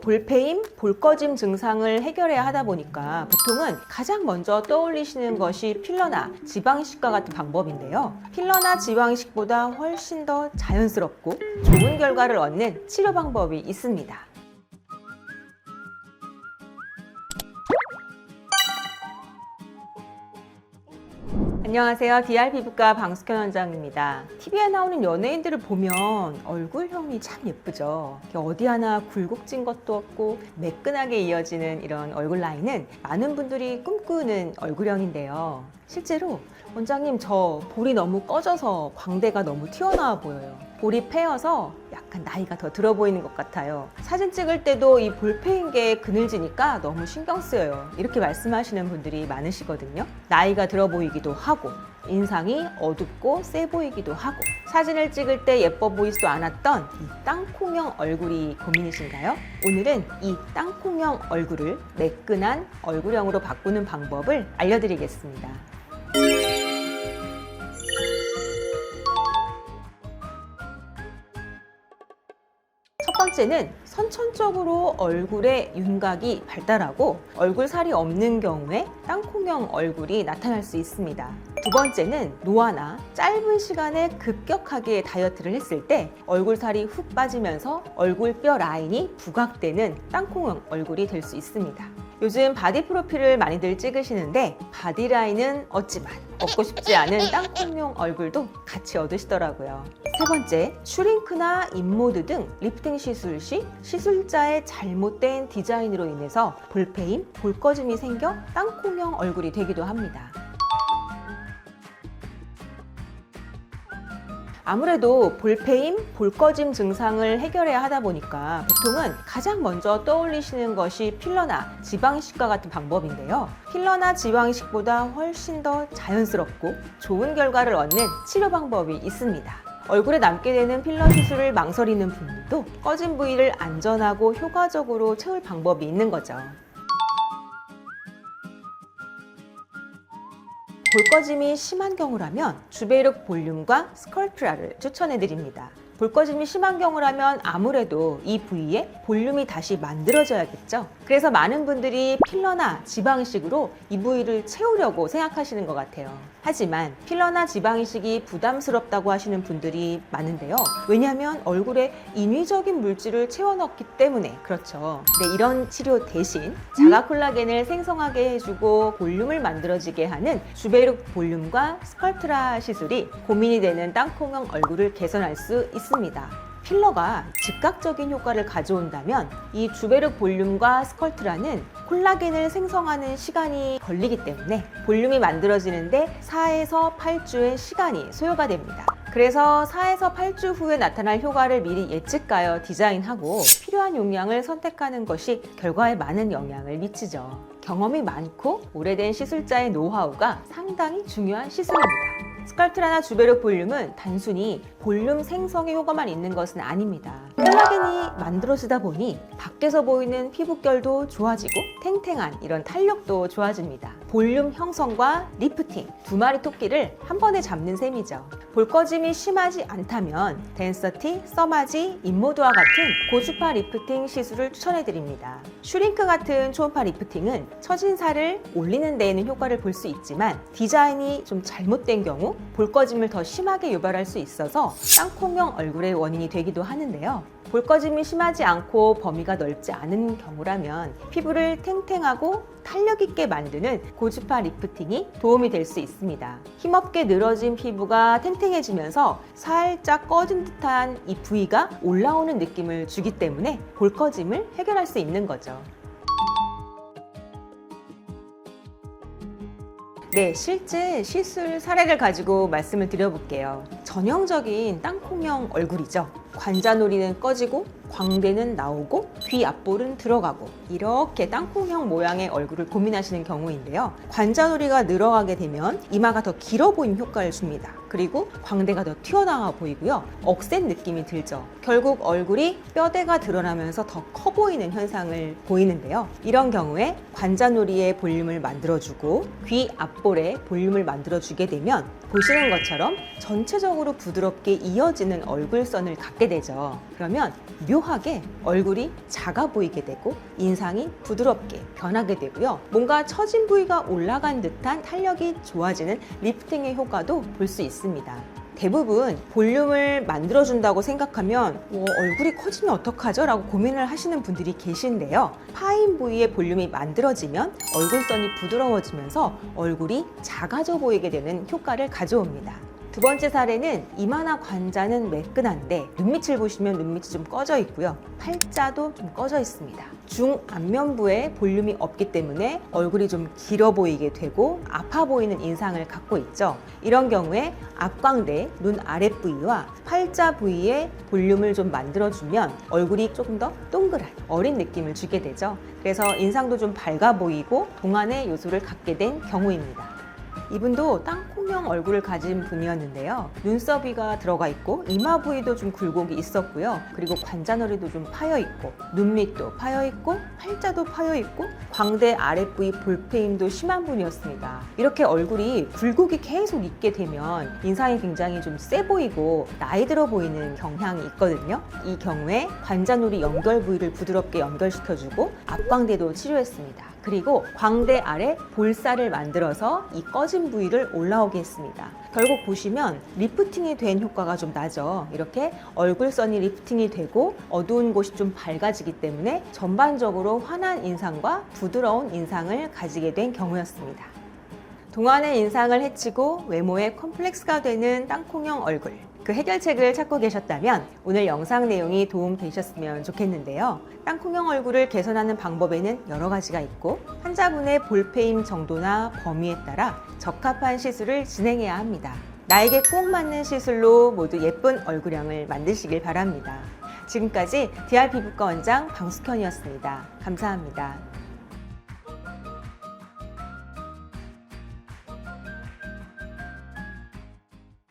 볼페임, 볼꺼짐 증상을 해결해야 하다 보니까 보통은 가장 먼저 떠올리시는 것이 필러나 지방이식과 같은 방법인데요. 필러나 지방이식보다 훨씬 더 자연스럽고 좋은 결과를 얻는 치료 방법이 있습니다. 안녕하세요. DR 피부과 방숙현 원장입니다. TV에 나오는 연예인들을 보면 얼굴형이 참 예쁘죠. 어디 하나 굴곡진 것도 없고 매끈하게 이어지는 이런 얼굴 라인은 많은 분들이 꿈꾸는 얼굴형인데요. 실제로 원장님 저 볼이 너무 꺼져서 광대가 너무 튀어나와 보여요. 볼이 패여서 약간 나이가 더 들어 보이는 것 같아요. 사진 찍을 때도 이 볼패인 게 그늘지니까 너무 신경 쓰여요. 이렇게 말씀하시는 분들이 많으시거든요. 나이가 들어 보이기도 하고 인상이 어둡고 세 보이기도 하고 사진을 찍을 때 예뻐 보이지도 않았던 이 땅콩형 얼굴이 고민이신가요? 오늘은 이 땅콩형 얼굴을 매끈한 얼굴형으로 바꾸는 방법을 알려드리겠습니다. 번째는 선천적으로 얼굴에 윤곽이 발달하고 얼굴 살이 없는 경우에 땅콩형 얼굴이 나타날 수 있습니다. 두 번째는 노화나 짧은 시간에 급격하게 다이어트를 했을 때 얼굴 살이 훅 빠지면서 얼굴 뼈 라인이 부각되는 땅콩형 얼굴이 될 수 있습니다. 요즘 바디 프로필을 많이들 찍으시는데 바디 라인은 없지만 얻고 싶지 않은 땅콩용 얼굴도 같이 얻으시더라고요. 세 번째, 슈링크나 인모드 등 리프팅 시술 시 시술자의 잘못된 디자인으로 인해서 볼페임, 볼꺼짐이 생겨 땅콩형 얼굴이 되기도 합니다. 아무래도 볼페임, 볼꺼짐 증상을 해결해야 하다 보니까 보통은 가장 먼저 떠올리시는 것이 필러나 지방이식과 같은 방법인데요. 필러나 지방이식보다 훨씬 더 자연스럽고 좋은 결과를 얻는 치료 방법이 있습니다. 얼굴에 남게 되는 필러 시술을 망설이는 분들도 꺼진 부위를 안전하고 효과적으로 채울 방법이 있는 거죠. 볼꺼짐이 심한 경우라면 주베이룩 볼륨과 스컬프라를 추천해 드립니다. 볼꺼짐이 심한 경우라면 아무래도 이 부위에 볼륨이 다시 만들어져야겠죠. 그래서 많은 분들이 필러나 지방이식으로 이 부위를 채우려고 생각하시는 것 같아요. 하지만 필러나 지방이식이 부담스럽다고 하시는 분들이 많은데요. 왜냐하면 얼굴에 인위적인 물질을 채워넣기 때문에 그렇죠. 네, 이런 치료 대신 자가 콜라겐을 생성하게 해주고 볼륨을 만들어지게 하는 주베룩 볼륨과 스컬트라 시술이 고민이 되는 땅콩형 얼굴을 개선할 수 있습니다. 필러가 즉각적인 효과를 가져온다면 이 주베르 볼륨과 스컬트라는 콜라겐을 생성하는 시간이 걸리기 때문에 볼륨이 만들어지는데 4에서 8주의 시간이 소요가 됩니다. 그래서 4에서 8주 후에 나타날 효과를 미리 예측하여 디자인하고 필요한 용량을 선택하는 것이 결과에 많은 영향을 미치죠. 경험이 많고 오래된 시술자의 노하우가 상당히 중요한 시술입니다. 스컬트라나 주베르 볼륨은 단순히 볼륨 생성의 효과만 있는 것은 아닙니다. 콜라겐이 만들어지다 보니 밖에서 보이는 피부결도 좋아지고 탱탱한 이런 탄력도 좋아집니다. 볼륨 형성과 리프팅 두 마리 토끼를 한 번에 잡는 셈이죠. 볼꺼짐이 심하지 않다면 덴서티, 써마지, 인모드와 같은 고주파 리프팅 시술을 추천해 드립니다. 슈링크 같은 초음파 리프팅은 처진 살을 올리는 데에는 효과를 볼 수 있지만 디자인이 좀 잘못된 경우 볼꺼짐을 더 심하게 유발할 수 있어서 땅콩형 얼굴의 원인이 되기도 하는데요. 볼꺼짐이 심하지 않고 범위가 넓지 않은 경우라면 피부를 탱탱하고 탄력 있게 만드는 고주파 리프팅이 도움이 될 수 있습니다. 힘없게 늘어진 피부가 탱탱해지면서 살짝 꺼진 듯한 이 부위가 올라오는 느낌을 주기 때문에 볼꺼짐을 해결할 수 있는 거죠. 네, 실제 시술 사례를 가지고 말씀을 드려볼게요. 전형적인 땅콩형 얼굴이죠. 관자놀이는 꺼지고 광대는 나오고 귀 앞볼은 들어가고 이렇게 땅콩형 모양의 얼굴을 고민하시는 경우인데요. 관자놀이가 늘어가게 되면 이마가 더 길어 보임 효과를 줍니다. 그리고 광대가 더 튀어나와 보이고요. 억센 느낌이 들죠. 결국 얼굴이 뼈대가 드러나면서 더 커 보이는 현상을 보이는데요. 이런 경우에 관자놀이의 볼륨을 만들어주고 귀 앞볼에 볼륨을 만들어주게 되면 보시는 것처럼 전체적으로 부드럽게 이어지는 얼굴선을 갖게 되죠. 그러면 묘하게 얼굴이 작아 보이게 되고 인상이 부드럽게 변하게 되고요. 뭔가 처진 부위가 올라간 듯한 탄력이 좋아지는 리프팅의 효과도 볼 수 있습니다. 대부분 볼륨을 만들어준다고 생각하면 어, 얼굴이 커지면 어떡하죠? 라고 고민을 하시는 분들이 계신데요. 파인 부위의 볼륨이 만들어지면 얼굴선이 부드러워지면서 얼굴이 작아져 보이게 되는 효과를 가져옵니다. 두 번째 사례는 이마나 관자는 매끈한데 눈밑을 보시면 눈밑이 좀 꺼져 있고요. 팔자도 좀 꺼져 있습니다. 중 안면부에 볼륨이 없기 때문에 얼굴이 좀 길어 보이게 되고 아파 보이는 인상을 갖고 있죠. 이런 경우에 앞광대, 눈 아랫 부위와 팔자 부위에 볼륨을 좀 만들어주면 얼굴이 조금 더 동그란 어린 느낌을 주게 되죠. 그래서 인상도 좀 밝아 보이고 동안의 요소를 갖게 된 경우입니다. 이분도 땅콩 형 얼굴을 가진 분이었는데요. 눈썹이가 들어가 있고 이마 부위도 좀 굴곡이 있었고요. 그리고 관자놀이도 좀 파여 있고 눈밑도 파여 있고 팔자도 파여 있고 광대 아랫부위 볼페임도 심한 분이었습니다. 이렇게 얼굴이 굴곡이 계속 있게 되면 인상이 굉장히 좀 세 보이고 나이 들어 보이는 경향이 있거든요. 이 경우에 관자놀이 연결 부위를 부드럽게 연결시켜주고 앞광대도 치료했습니다. 그리고 광대 아래 볼살을 만들어서 이 꺼진 부위를 올라오게 했습니다. 결국 보시면 리프팅이 된 효과가 좀 나죠. 이렇게 얼굴선이 리프팅이 되고 어두운 곳이 좀 밝아지기 때문에 전반적으로 환한 인상과 부드러운 인상을 가지게 된 경우였습니다. 동안의 인상을 해치고 외모에 컴플렉스가 되는 땅콩형 얼굴. 그 해결책을 찾고 계셨다면 오늘 영상 내용이 도움 되셨으면 좋겠는데요. 땅콩형 얼굴을 개선하는 방법에는 여러 가지가 있고 환자분의 볼페임 정도나 범위에 따라 적합한 시술을 진행해야 합니다. 나에게 꼭 맞는 시술로 모두 예쁜 얼굴형을 만드시길 바랍니다. 지금까지 DR 피부과 원장 방숙현이었습니다. 감사합니다.